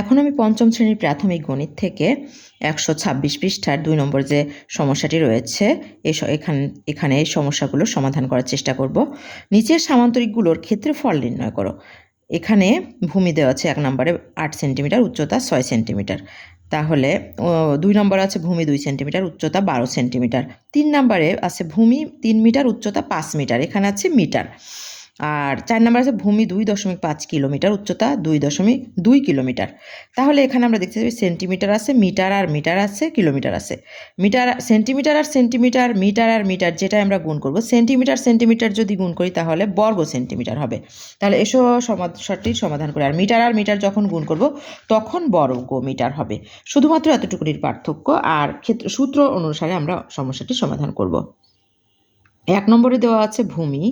এখন আমি পঞ্চম শ্রেণির প্রাথমিক গণিত থেকে একশো ছাব্বিশ পৃষ্ঠার দুই নম্বর যে সমস্যাটি রয়েছে এখান এখানে এই সমস্যাগুলো সমাধান করার চেষ্টা করব। নিচের সামান্তরিকগুলোর ক্ষেত্রফল নির্ণয় করো। এখানে ভূমি দেওয়া আছে এক নম্বরে আট সেন্টিমিটার, উচ্চতা ছয় সেন্টিমিটার। তাহলে দুই নম্বরে আছে ভূমি দুই সেন্টিমিটার, উচ্চতা বারো সেন্টিমিটার। তিন নম্বরে আছে ভূমি তিন মিটার, উচ্চতা পাঁচ মিটার। এখানে আছে মিটার। আর চার নম্বর আছে ভূমি দুই দশমিক পাঁচ কিলোমিটার, উচ্চতা দুই দশমিক দুই কিলোমিটার। তাহলে এখানে আমরা দেখতে পাচ্ছি সেন্টিমিটার আছে, মিটার আর মিটার আছে, কিলোমিটার আছে। মিটার, সেন্টিমিটার আর সেন্টিমিটার, মিটার আর মিটার যেটা আমরা গুণ করব, সেন্টিমিটার সেন্টিমিটার যদি গুণ করি তাহলে বর্গ সেন্টিমিটার হবে। তাহলে এসো সমস্যাটির সমাধান করি। আর মিটার আর মিটার যখন গুণ করব তখন বর্গ মিটার হবে। শুধুমাত্র এতটুকুনির পার্থক্য আর ক্ষেত্র, সূত্র অনুসারে আমরা সমস্যাটি সমাধান করব। এক নম্বরে দেওয়া আছে ভূমি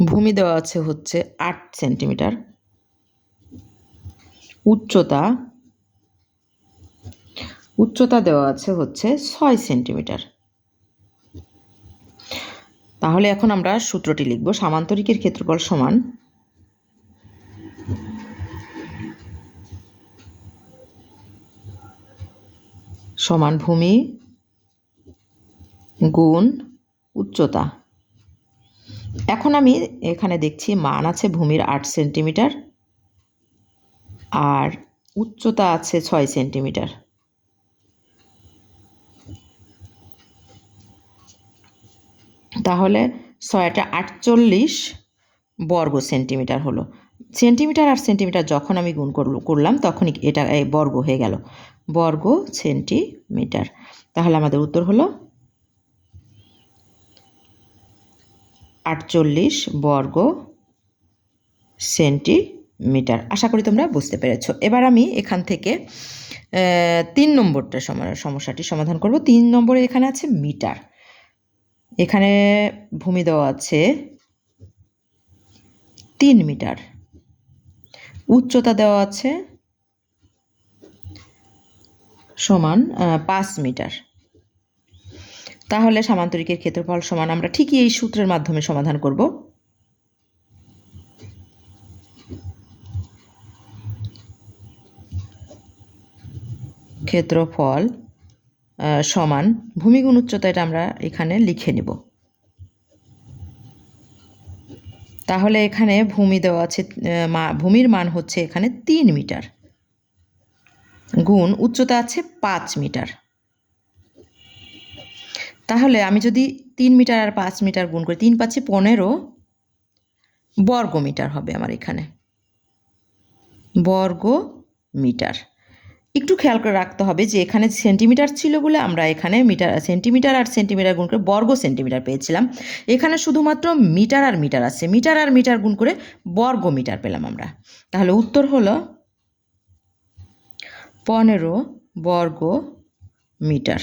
ভূমি দেওয়া আছে হচ্ছে আট সেন্টিমিটার। উচ্চতা উচ্চতা দেওয়া আছে হচ্ছে ছয় সেন্টিমিটার। তাহলে এখন আমরা সূত্রটি লিখব, সামান্তরিকের ক্ষেত্রফল সমান সমান ভূমি গুণ উচ্চতা। এখন আমি এখানে দেখছি মান আছে ভূমির আট সেন্টিমিটার আর উচ্চতা আছে ছয় সেন্টিমিটার। তাহলে ছয়টা আটচল্লিশ বর্গ সেন্টিমিটার হলো। সেন্টিমিটার আর সেন্টিমিটার যখন আমি গুণ করল- করলাম তখনই এটা বর্গ হয়ে গেল। বর্গ সেন্টিমিটার। তাহলে আমাদের উত্তর হলো আটচল্লিশ বর্গ সেন্টিমিটার। আশা করি তোমরা বুঝতে পেরেছ। এবার আমি এখান থেকে তিন নম্বরটা সম- সমস্যাটি সমাধান করব। তিন নম্বরে এখানে আছে মিটার। এখানে ভূমি দেওয়া আছে তিন মিটার। উচ্চতা দেওয়া আছে সমান পাঁচ মিটার। তাহলে সামান্তরিকের ক্ষেত্রফল সমান, আমরা ঠিকই এই সূত্রের মাধ্যমে সমাধান করব। ক্ষেত্রফল সমান, ভূমিগুণ উচ্চতা এটা আমরা এখানে লিখে নেব। তাহলে এখানে ভূমি দেওয়া আছে ভূমির মান হচ্ছে এখানে তিন মিটার। গুণ উচ্চতা আছে পাঁচ মিটার। তাহলে আমি যদি তিন মিটার আর পাঁচ মিটার গুণ করি, তিন পাঁচে পনেরো বর্গ মিটার হবে আমার এখানে। বর্গ মিটার একটু খেয়াল করে রাখতে হবে যে এখানে সেন্টিমিটার ছিল বলে আমরা এখানে মিটার, সেন্টিমিটার আর সেন্টিমিটার গুণ করে বর্গ সেন্টিমিটার পেয়েছিলাম। এখানে শুধুমাত্র মিটার আর মিটার আছে। মিটার আর মিটার গুণ করে বর্গ মিটার পেলাম আমরা। তাহলে উত্তর হলো পনেরো বর্গ মিটার